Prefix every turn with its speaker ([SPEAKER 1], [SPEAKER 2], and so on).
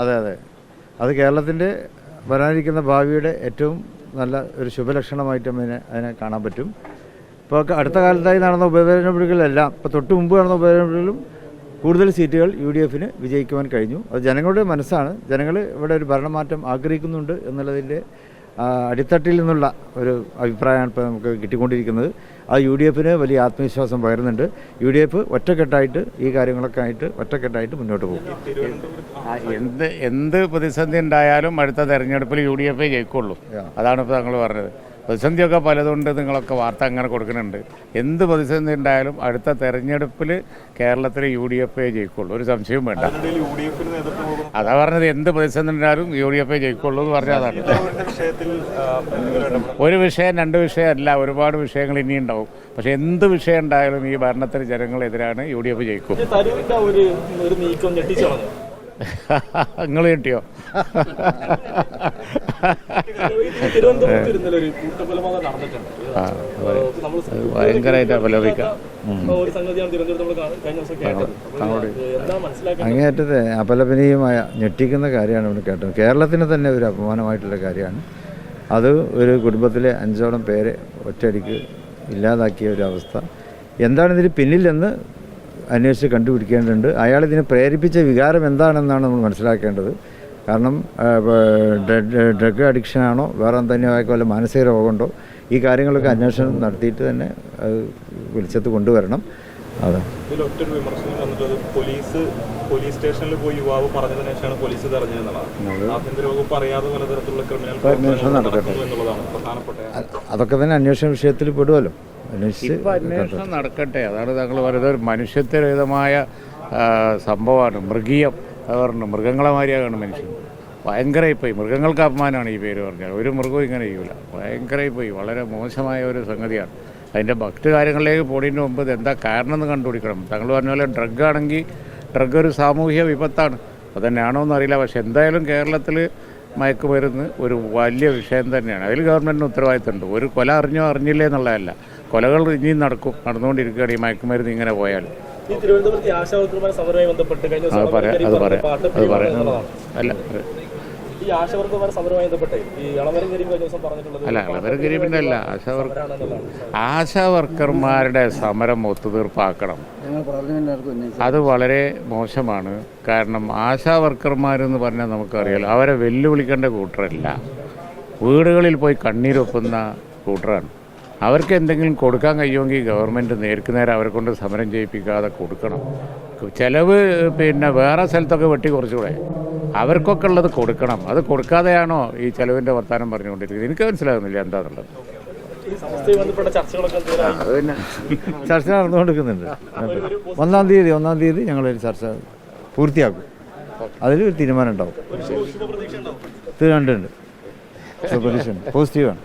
[SPEAKER 1] അതെ അതെ. അത് കേരളത്തിന്റെ വരാനിരിക്കുന്ന ഭാവിയുടെ ഏറ്റവും നല്ല ഒരു ശുഭലക്ഷണമായിട്ട് അതിനെ അതിനെ കാണാൻ പറ്റും. ഇപ്പോൾ അടുത്ത കാലത്തായി നടന്ന ഉപതെരഞ്ഞെടുപ്പുകളെല്ലാം ഇപ്പോൾ തൊട്ട് മുമ്പ് നടന്ന ഉപതെരഞ്ഞെടുപ്പുകളിലും കൂടുതൽ സീറ്റുകൾ യു ഡി എഫിന് വിജയിക്കുവാൻ കഴിഞ്ഞു. അത് ജനങ്ങളുടെ മനസ്സാണ്. ജനങ്ങൾ ഇവിടെ ഒരു ഭരണമാറ്റം ആഗ്രഹിക്കുന്നുണ്ട് എന്നുള്ളതിന്റെ അടിത്തട്ടിൽ നിന്നുള്ള ഒരു അഭിപ്രായമാണ് ഇപ്പോൾ നമുക്ക് കിട്ടിക്കൊണ്ടിരിക്കുന്നത്. ആ യു ഡി എഫിന് വലിയ ആത്മവിശ്വാസം പകരുന്നുണ്ട്. യു ഡി എഫ് ഒറ്റക്കെട്ടായിട്ട് ഈ കാര്യങ്ങളൊക്കെ ആയിട്ട് ഒറ്റക്കെട്ടായിട്ട് മുന്നോട്ട് പോകും.
[SPEAKER 2] എന്ത് എന്ത് പ്രതിസന്ധി ഉണ്ടായാലും അടുത്ത തെരഞ്ഞെടുപ്പിൽ യു ഡി എഫേ ജയിക്കുള്ളൂ. അതാണ് ഇപ്പോൾ താങ്കൾ പറഞ്ഞത്. പ്രതിസന്ധിയൊക്കെ പലതുണ്ട് നിങ്ങളൊക്കെ വാർത്ത അങ്ങനെ കൊടുക്കുന്നുണ്ട്. എന്ത് പ്രതിസന്ധി ഉണ്ടായാലും അടുത്ത തെരഞ്ഞെടുപ്പിൽ കേരളത്തിൽ യു ഡി എഫ് എ ജയിക്കുള്ളൂ. ഒരു സംശയവും വേണ്ട. അതാ പറഞ്ഞത് എന്ത് പ്രതിസന്ധി ഉണ്ടായാലും യു ഡി എഫ് എ ജയിക്കുള്ളൂ എന്ന് പറഞ്ഞാൽ അതാണ്
[SPEAKER 3] ഒരു
[SPEAKER 2] വിഷയം രണ്ട് വിഷയം അല്ല ഒരുപാട് വിഷയങ്ങൾ ഇനി ഉണ്ടാവും. പക്ഷെ എന്ത് വിഷയം ഉണ്ടായാലും ഈ ഭരണത്തിന് ജനങ്ങളെതിരാണ് യു ഡി എഫ് ജയിക്കും നിങ്ങൾ കിട്ടിയോ? ഭയങ്കരമായിട്ട് അപലപിക്കാം.
[SPEAKER 4] ഒരു സംഗതിയാണ് തിരുവനന്തപുരത്ത് നമ്മൾ കഴിഞ്ഞ ദിവസം കേട്ടത് എന്താ മനസ്സിലാക്കാൻ
[SPEAKER 1] അങ്ങേയറ്റത്തെ അപലപനീയമായ ഞെട്ടിക്കുന്ന കാര്യമാണ് ഇവിടെ കേട്ടത്. കേരളത്തിന് തന്നെ ഒരു അപമാനമായിട്ടുള്ള കാര്യമാണ്. അത് ഒരു കുടുംബത്തിലെ അഞ്ചോളം പേരെ ഒറ്റയടിക്ക് ഇല്ലാതാക്കിയ ഒരു അവസ്ഥ. എന്താണ് ഇതിന് പിന്നിലെന്ന് അന്വേഷിച്ച് കണ്ടുപിടിക്കേണ്ടതുണ്ട്. ഇതിനെ പ്രേരിപ്പിച്ച വികാരം എന്താണെന്നാണ് നമ്മൾ മനസ്സിലാക്കേണ്ടത്. കാരണം ഡ്രഗ് അഡിക്ഷനാണോ വേറെ എന്തെങ്കിലും വല്ല മാനസിക രോഗമുണ്ടോ ഈ കാര്യങ്ങളൊക്കെ അന്വേഷണം നടത്തിയിട്ട് തന്നെ വെളിച്ചത്ത് കൊണ്ടുവരണം. അതെ.
[SPEAKER 3] വിമർശനം വന്നിട്ടത് പോലീസ് പോലീസ് സ്റ്റേഷനിൽ പോയി യുവാവ് പറഞ്ഞതിന് ശേഷമാണ് പോലീസ് ഇത് അറിഞ്ഞതെന്നുള്ളതാണ് ആഭ്യന്തര വകുപ്പ് അറിയാതെ പലതരത്തിലുള്ള ക്രിമിനൽ
[SPEAKER 1] അന്വേഷണം നടക്കട്ടെ.
[SPEAKER 3] എന്നുള്ളതാണ് പ്രധാനപ്പെട്ട
[SPEAKER 1] അതൊക്കെ തന്നെ അന്വേഷണ വിഷയത്തിൽ പെടുമല്ലോ
[SPEAKER 2] അന്വേഷണം നടക്കട്ടെ. അതാണ് താങ്കൾ പറയുന്നത്. ഒരു മനുഷ്യത്വരഹിതമായ സംഭവമാണ്. മൃഗീയം അത് പറഞ്ഞു മൃഗങ്ങളെ മാതിരിയാണ് മനുഷ്യൻ. ഭയങ്കരമായി പോയി മൃഗങ്ങൾക്ക് അപമാനമാണ് ഈ പേര് പറഞ്ഞാൽ. ഒരു മൃഗവും ഇങ്ങനെ ചെയ്യൂല. ഭയങ്കരമായി പോയി വളരെ മോശമായ ഒരു സംഗതിയാണ്. അതിന്റെ ഭക്തി കാര്യങ്ങളിലേക്ക് പോണതിന് മുമ്പ് എന്താ കാരണം എന്ന് കണ്ടുപിടിക്കണം. താങ്കൾ പറഞ്ഞ പോലെ ഡ്രഗ് ആണെങ്കിൽ ഡ്രഗ് ഒരു സാമൂഹിക വിപത്താണ്. അതന്നെയാണോ എന്നറിയില്ല. പക്ഷെ എന്തായാലും കേരളത്തിൽ മയക്കുമരുന്ന് ഒരു വലിയ വിഷയം തന്നെയാണ്. അതിൽ ഗവൺമെന്റിന് ഉത്തരവാദിത്തമുണ്ട്. ഒരു കൊല അറിഞ്ഞോ അറിഞ്ഞില്ലേ എന്നുള്ളതല്ല. കൊലകൾ ഇനിയും നടക്കും. നടന്നുകൊണ്ടിരിക്കുകയാണ് ഈ മയക്കുമരുന്ന് ഇങ്ങനെ പോയാൽ അത് പറയാം അത് പറയാം അത് പറയാം. അല്ല.
[SPEAKER 4] ഈ ആശാവർക്കർമാരുടെ സമരവുമായി ബന്ധപ്പെട്ട് ഈ ഇളമരങ്കരി കഴിഞ്ഞ ദിവസം പറഞ്ഞിട്ടുള്ളത്.
[SPEAKER 2] അല്ല വളരെ ഗരീബിന്റെ അല്ല ആശാ
[SPEAKER 4] ആശാവർക്കർമാരുടെ
[SPEAKER 2] ആശാ വർക്കർമാരുടെ സമരം ഒത്തുതീർപ്പാക്കണം. അത് വളരെ മോശമാണ്. കാരണം ആശാ വർക്കർമാരെന്ന് പറഞ്ഞാൽ നമുക്കറിയാം അവരെ വെല്ലുവിളിക്കേണ്ട കൂട്ടരല്ല. വീടുകളിൽ പോയി കണ്ണീരൊപ്പുന്ന കൂട്ടറാണ് അവർക്ക് എന്തെങ്കിലും കൊടുക്കാൻ കഴിയുമെങ്കിൽ ഗവൺമെന്റ് നേർക്ക് നേരെ അവരെ കൊണ്ട് സമരം ചെയ്യിപ്പിക്കാതെ കൊടുക്കണം. ചിലവ് പിന്നെ വേറെ സ്ഥലത്തൊക്കെ വെട്ടി കുറച്ചുകൂടെ. അവർക്കൊക്കെ ഉള്ളത് കൊടുക്കണം. അത് കൊടുക്കാതെയാണോ ഈ ചിലവിന്റെ വർത്തമാനം പറഞ്ഞുകൊണ്ടിരിക്കുന്നത്? എനിക്ക് മനസ്സിലാകുന്നില്ല എന്താണെന്നുള്ളത് അത് പിന്നെ
[SPEAKER 1] ചർച്ച നടന്നുകൊണ്ടിരിക്കുന്നുണ്ട്. ഒന്നാം തീയതി ഒന്നാം തീയതി ഞങ്ങളൊരു ചർച്ച പൂർത്തിയാക്കും. അതിൽ ഒരു തീരുമാനം ഉണ്ടാവും. തീരുമാനമുണ്ട് പ്രതീക്ഷ പോസിറ്റീവാണ്